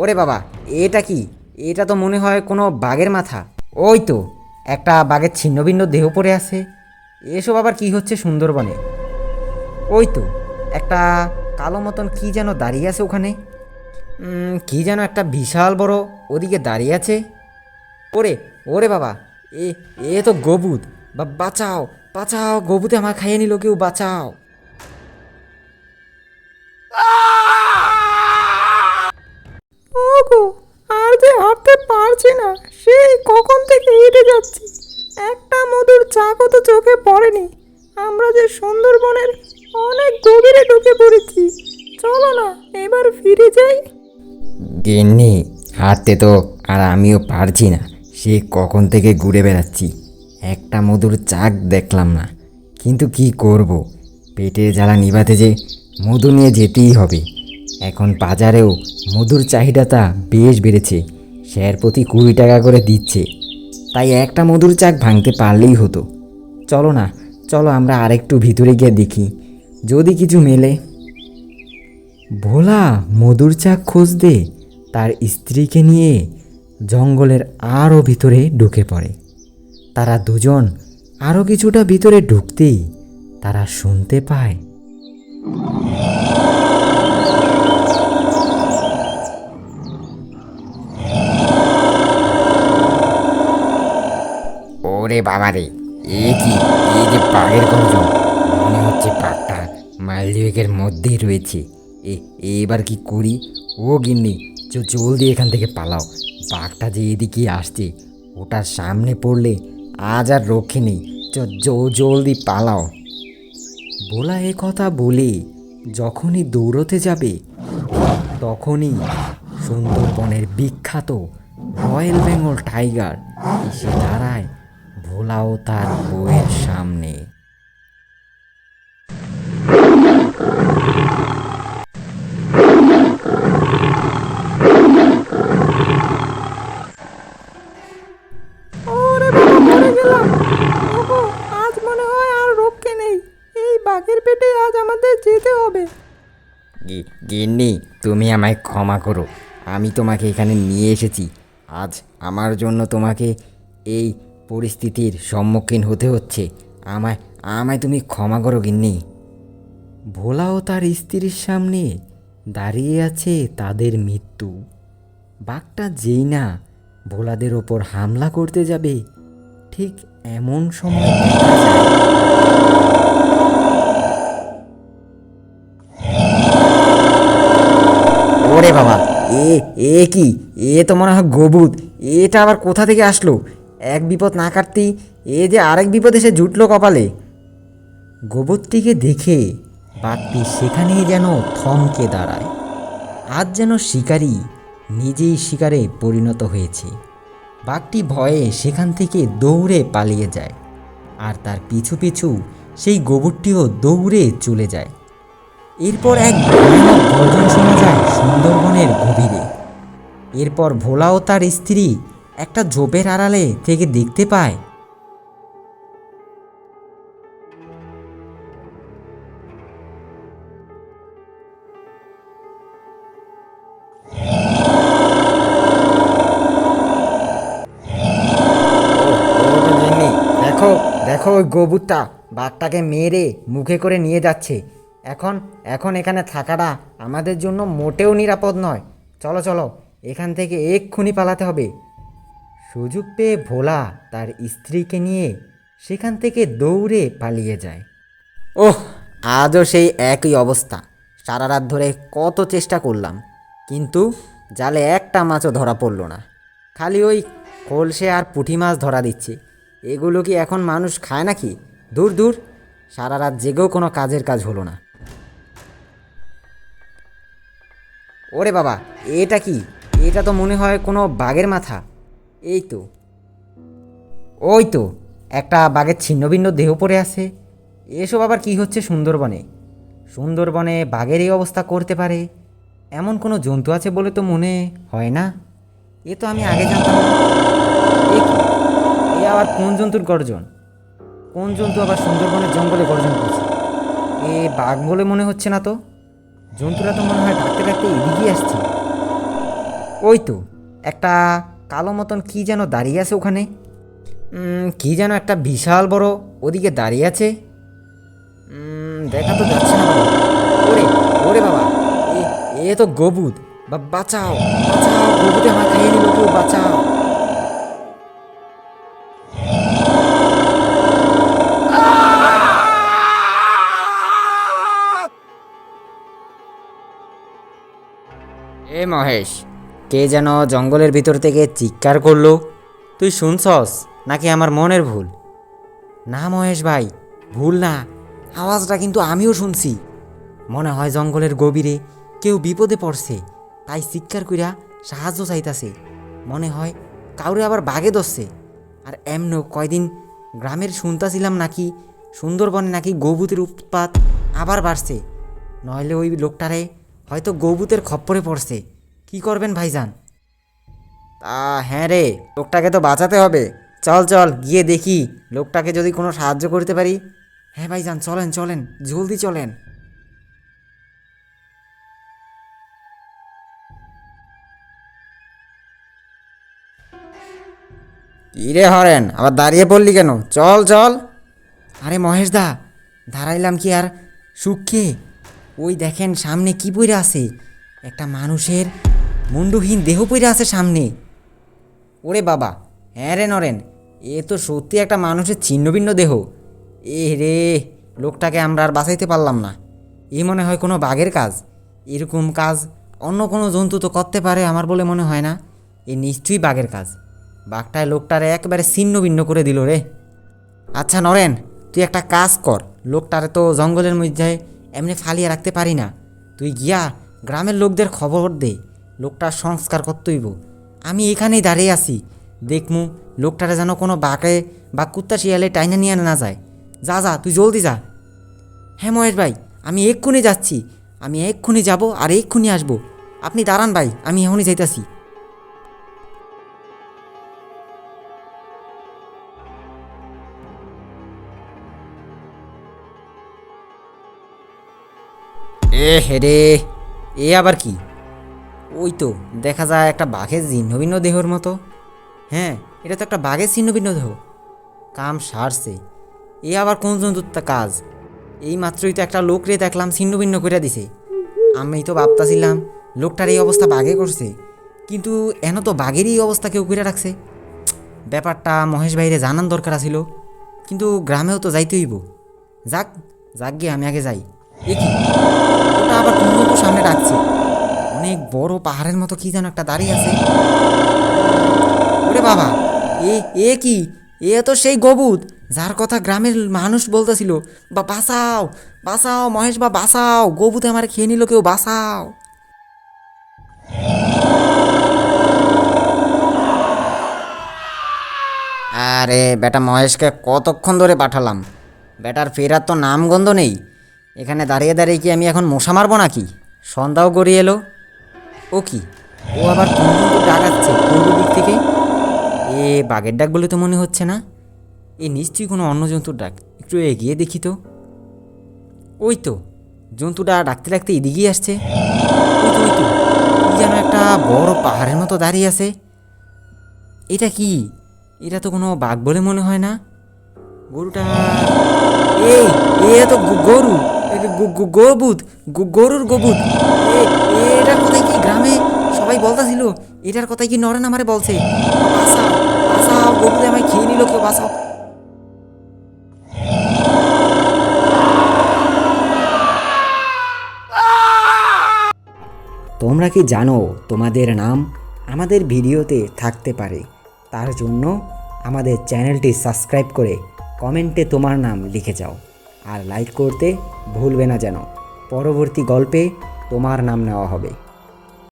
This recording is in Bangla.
ওরে বাবা, এটা কি? এটা তো মনে হয় কোনো বাঘের মাথা। ওই তো, একটা বাঘের ছিন্নভিন্ন দেহ পড়ে আছে। এসব আবার কি হচ্ছে সুন্দরবনে? ওই তো, একটা কালো মতন কি যেন দাঁড়িয়ে আছে ওখানে। কি যেন একটা বিশাল বড় ওদিকে দাঁড়িয়ে আছে। ওরে ওরে বাবা, এ এ তো গবুত বা, বাঁচাও বাঁচাও গবুতে আমার খাইয়ে নিল কেউ, বাঁচাও। ওগো, আর যে হাঁটতে পারছি না সেই কখন থেকে হেঁটে যাচ্ছি? একটা মধুর চাকও তো চোখে পড়েনি। আমরা যে সুন্দরবনের অনেক গভীরে ঢুকে পড়েছি। চলো না, এবার ফিরে যাই। গেন্নি, হাঁটতে তো আর আমিও পারছি না। সে কখন থেকে ঘুরে বেড়াচ্ছি? একটা মধুর চাক দেখলাম না। কিন্তু কি করব? পেটের জ্বালা নিভাতে যে মধু নিয়ে যেতেই হবে। এখন বাজারেও মধুর চাহিদাটা বেশ বেড়েছে। শেয়ার প্রতি কুড়ি টাকা করে দিচ্ছে। তাই একটা মধুর চাক ভাঙতে পারলেই হতো। চলো না, চলো আমরা আরেকটু ভিতরে গিয়ে দেখি। যদি কিছু মেলে। ভোলা, মধুর চাক খুঁজতে তার স্ত্রীকে নিয়ে জঙ্গলের আরও ভিতরে ঢুকে পড়ে। তারা দুজন আরও কিছুটা ভিতরে ঢুকতেই তারা শুনতে পায়। ওরে বাবা রে এ কি এই যে বাঘের গর্জন মনে হচ্ছে বাঘটা মাইল দুয়েকের মধ্যেই রয়েছে। এ, এবার কি করি? ও গিন্নি, চ- জলদি এখান থেকে পালাও। বাঘটা যে এদিকে আসছে, ওটার সামনে পড়লে আজ আর রক্ষে নেই। চ- জলদি পালাও। বলা এ কথা বলে যখনই দৌড়তে যাবে, তখনই সুন্দরবনের বিখ্যাত রয়্যাল বেঙ্গল টাইগার এসে দাঁড়ায়। ভোলাও তার বউয়ের সামনে। মনে হয় বাঘের পেটে আজ আমাদের যেতে হবে। গিন্নি তুমি আমায় ক্ষমা করো। আমি তোমাকে এখানে নিয়ে এসেছি। আজ আমার জন্য তোমাকে এই পরিস্থিতির সম্মুখীন হতে হচ্ছে। আমায় আমায় তুমি ক্ষমা করো গিন্নি। ভোলাও তার স্ত্রীর সামনে। দাঁড়িয়ে আছে তাদের মৃত্যু। বাঘটা যেই না, ভোলাদের ওপর হামলা করতে যাবে। ঠিক এমন সময় ওরে বাবা, এ এ কি? এ তো মনে হয় গবুত এটা আবার কোথা থেকে আসলো? এক বিপদ না কাটতেই এ যে আরেক বিপদ এসে জুটল কপালে। গোবরটিকে দেখে বাঘটি সেখানেই যেন থমকে দাঁড়ায়। আজ যেন শিকারী নিজেই শিকারে পরিণত হয়েছে। বাঘটি ভয়ে সেখান থেকে দৌড়ে পালিয়ে যায় আর তার পিছু পিছু সেই গোবরটিও দৌড়ে চলে যায়। এরপর এক ভয়ানক গর্জন শোনা যায় সুন্দরবনের গভীরে। এরপর ভোলা ও তার স্ত্রী একটা ঝোপের আড়ালে থেকে দেখতে পায়। দেখো দেখো ওই বাঘটাকে মেরে মুখে করে নিয়ে যাচ্ছে। এখন এখন এখানে থাকাটা আমাদের জন্য মোটেও নিরাপদ নয়। চলো চলো, এখান থেকে এক্ষুনি পালাতে হবে। সুযোগ পেয়ে ভোলা তার স্ত্রীকে নিয়ে সেখান থেকে দৌড়ে পালিয়ে যায়। ওহ, আজও সেই একই অবস্থা। সারা রাত ধরে কত চেষ্টা করলাম, কিন্তু জালে একটা মাছও ধরা পড়ল না। খালি ওই কলসে আর পুঁটি মাছ ধরা দিচ্ছে। এগুলো কি এখন মানুষ খায় নাকি? দূর দূর। সারা রাত জেগেও কোনো কাজের কাজ হলো না। ওরে বাবা, এটা কি? এটা তো মনে হয় কোনো বাঘের মাথা। এই তো। ওই তো, একটা বাঘের ছিন্নভিন্ন দেহ পড়ে আছে। এসব আবার কি হচ্ছে সুন্দরবনে? সুন্দরবনে বাঘের এই অবস্থা করতে পারে? এমন কোনো জন্তু আছে বলে তো মনে হয় না। এ তো আমি আগে জানতাম এ আবার কোন জন্তুর গর্জন? কোন জন্তু আবার সুন্দরবনের জঙ্গলে গর্জন করছে? এ বাঘ বলে মনে হচ্ছে না তো? জন্তুরা তো মনে হয় ডাকতে ডাকতে এদিকেই আসছে। ওই তো, একটা কালো মতন কি যেন দাঁড়িয়ে আছে ওখানে? কি যেন একটা বিশাল বড় ওদিকে দাঁড়িয়ে আছে। দেখা তো যাচ্ছে না ওরে ওরে বাবা, এ তো গবুদ। বা, বাঁচাও বাঁচাও গবুদে আমার খাইয়ে নিল কেউ, বাঁচাও। এ মহেশ কে যেন জঙ্গলের ভিতর থেকে চিৎকার করল। তুই শুনছস? নাকি আমার মনের ভুল? না মহেশ ভাই, ভুল না। আওয়াজটা কিন্তু আমিও শুনছি। মনে হয় জঙ্গলের গভীরে কেউ বিপদে পড়ছে, তাই চিৎকার কইরা সাহায্য চাইতাছে। মনে হয় কাউরে আবার বাগে ধরছে। আর এমনও কয়দিন গ্রামের শুনতাছিলাম নাকি সুন্দরবনে নাকি গৌভূতের উৎপাত আবার বাড়ছে। নইলে ওই লোকটারে হয়তো গৌভূতের খপ্পরে পড়ছে। কি করবেন ভাইজান? তা হ্যাঁ রে, লোকটাকে তো বাঁচাতে হবে। চল চল, গিয়ে দেখি লোকটাকে যদি কোনো সাহায্য করতে পারি। হ্যাঁ ভাইজান, চলেন চলেন, জলদি চলেন। ইরে হরেন, আবার দাঁড়িয়ে পড়লি কেন? চল চল। আরে মহেশ দা, দাঁড়াইলাম কি আর? সুখে ওই দেখেন, সামনে কি পইরা আছে? একটা মানুষের মুন্ডুহীন দেহ পইরা আছে সামনে। ওরে বাবা হ্যাঁ রে নরেন, এ তো সত্যি একটা মানুষের ছিন্নভিন্ন দেহ। এ রে, লোকটাকে আমরা আর বাঁচাইতে পারলাম না। এই মনে হয় কোনো বাঘের কাজ। এরকম কাজ অন্য কোনো জন্তু তো করতে পারে আমার বলে মনে হয় না। এ নিশ্চয়ই বাঘের কাজ। বাঘটায় লোকটারে একেবারে ছিন্ন ভিন্ন করে দিল রে। আচ্ছা নরেন, তুই একটা কাজ কর। লোকটারে তো জঙ্গলের মধ্যে এমনি ফালিয়ে রাখতে পারি না। তুই গিয়া গ্রামের লোকদের খবর দে। লোকটার সংস্কার করতে হইব। আমি এখানেই দাঁড়িয়ে আছি। দেখমু, লোকটারে যেন কোনো বাঘে বা কুত্তা শিয়ালে টাইনা নিয়ে না যায়। যা যা, তুই জলদি যা। হ্যাঁ মহেশ ভাই, আমি এক্ষুনি যাচ্ছি। আমি এক্ষুনি যাব আর এক্ষুনি আসব। আপনি দাঁড়ান ভাই, আমি এখনই যাইতাছি। এ হেরে এ আবার কি? ওই তো, দেখা যায় একটা বাঘের ছিন্ন ভিন্ন দেহর মতো। হ্যাঁ এটা তো একটা বাঘের ছিন্ন ভিন্ন দেহ। কাম সারছে। এ আবার কোন জন্তুর কাজ? এই মাত্রই তো একটা লোক রে দেখলাম ছিন্ন ভিন্ন করে দিছে। আমি তো ভাবতাছিলাম, লোকটার এই অবস্থা বাঘে করছে। কিন্তু এন তো বাঘেরই অবস্থা কেউ করে রাখছে। ব্যাপারটা মহেশ ভাইরে জানান দরকার ছিল কিন্তু গ্রামেও তো যাইতে হইব। যাক যাক গিয়ে আমি আগে যাই। কি? ওটা আবার কোন সামনে ডাকছে? অনেক বড় পাহাড়ের মতো কি যেন একটা দাঁড়িয়ে আছে। ওরে বাবা, এ এ কি? এ তো সেই গবুত, যার কথা গ্রামের মানুষ বলতেছিল, বা, বাঁচাও বাঁচাও, মহেশ বা, বাঁচাও, গবুতে আমার খেয়ে নিল, কেউ বাঁচাও। আরে বেটা মহেশকে কতক্ষণ ধরে পাঠালাম? বেটার ফেরার তো নামগন্ধ নেই। এখানে দাঁড়িয়ে দাঁড়িয়ে কি আমি এখন মশা মারবো নাকি? সন্ধ্যাও গড়িয়ে এলো। ও কি? ও আবার কোন ডাকাচ্ছে পূর্ব দিক থেকে? এ বাঘের ডাক বলে তো মনে হচ্ছে না। এ নিশ্চয়ই কোনো অন্য জন্তুর ডাক। একটু এগিয়ে দেখি তো। ওই তো, জন্তুটা ডাকতে ডাকতে এদিকেই আসছে। ওই তো ওই তো। যেন একটা বড় পাহাড়ের মতো দাঁড়িয়ে আছে। এটা কি? এটা তো কোনো বাঘ বলে মনে হয় না। গরুটা এই, এ তো গরু। গবুত গরুর গবুত। এ- এটার কথাই কি? সবাই বলতাছিল এটার কথাই কি নরেন আমারে বলছে? আমায় খেয়ে নিল কেউ বাঁচাও তোমরা কি জানো তোমাদের নাম? আমাদের ভিডিওতে থাকতে পারে। তার জন্য আমাদের চ্যানেলটি সাবস্ক্রাইব করে কমেন্টে তোমার নাম লিখে যাও। আর লাইক করতে ভুলবে না যেন। পরবর্তী গল্পে তোমার নাম নেওয়া হবে।